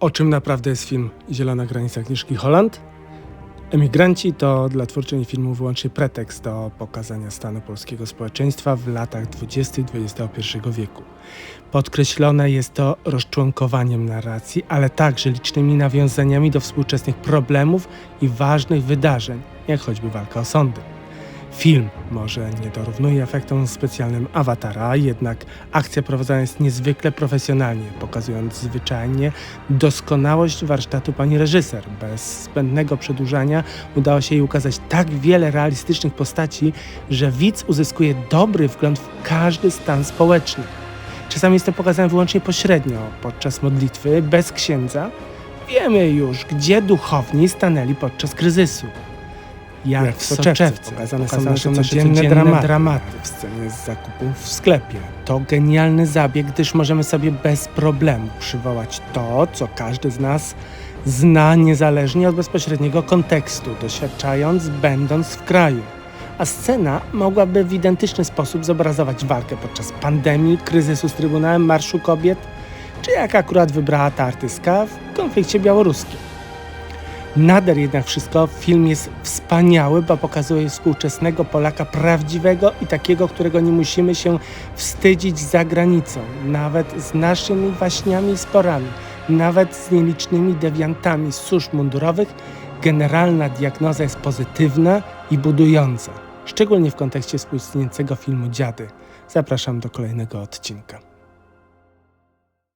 O czym naprawdę jest film Zielona granica Agnieszki Holland? Emigranci to dla twórczyni filmu wyłącznie pretekst do pokazania stanu polskiego społeczeństwa w latach 20. XXI wieku. Podkreślone jest to rozczłonkowaniem narracji, ale także licznymi nawiązaniami do współczesnych problemów i ważnych wydarzeń, jak choćby walka o sądy. Film może nie dorównuje efektom specjalnym awatara, jednak akcja prowadzona jest niezwykle profesjonalnie, pokazując zwyczajnie doskonałość warsztatu pani reżyser. Bez zbędnego przedłużania udało się jej ukazać tak wiele realistycznych postaci, że widz uzyskuje dobry wgląd w każdy stan społeczny. Czasami jest to pokazane wyłącznie pośrednio, podczas modlitwy, bez księdza. Wiemy już, gdzie duchowni stanęli podczas kryzysu. Jak, Jak w soczewce soczewce pokazane są pokazane nasze są codzienne, codzienne dramaty. dramaty. w scenie z zakupów w sklepie. To genialny zabieg, gdyż możemy sobie bez problemu przywołać to, co każdy z nas zna niezależnie od bezpośredniego kontekstu, doświadczając, będąc w kraju. A scena mogłaby w identyczny sposób zobrazować walkę podczas pandemii, kryzysu z Trybunałem Marszu Kobiet, czy jak akurat wybrała ta artystka w konflikcie białoruskim. Nader jednak wszystko, film jest wspaniały, bo pokazuje współczesnego Polaka prawdziwego i takiego, którego nie musimy się wstydzić za granicą, nawet z naszymi waśniami i sporami, nawet z nielicznymi dewiantami z służb mundurowych. Generalna diagnoza jest pozytywna i budująca, szczególnie w kontekście współistniejącego filmu Dziady. Zapraszam do kolejnego odcinka.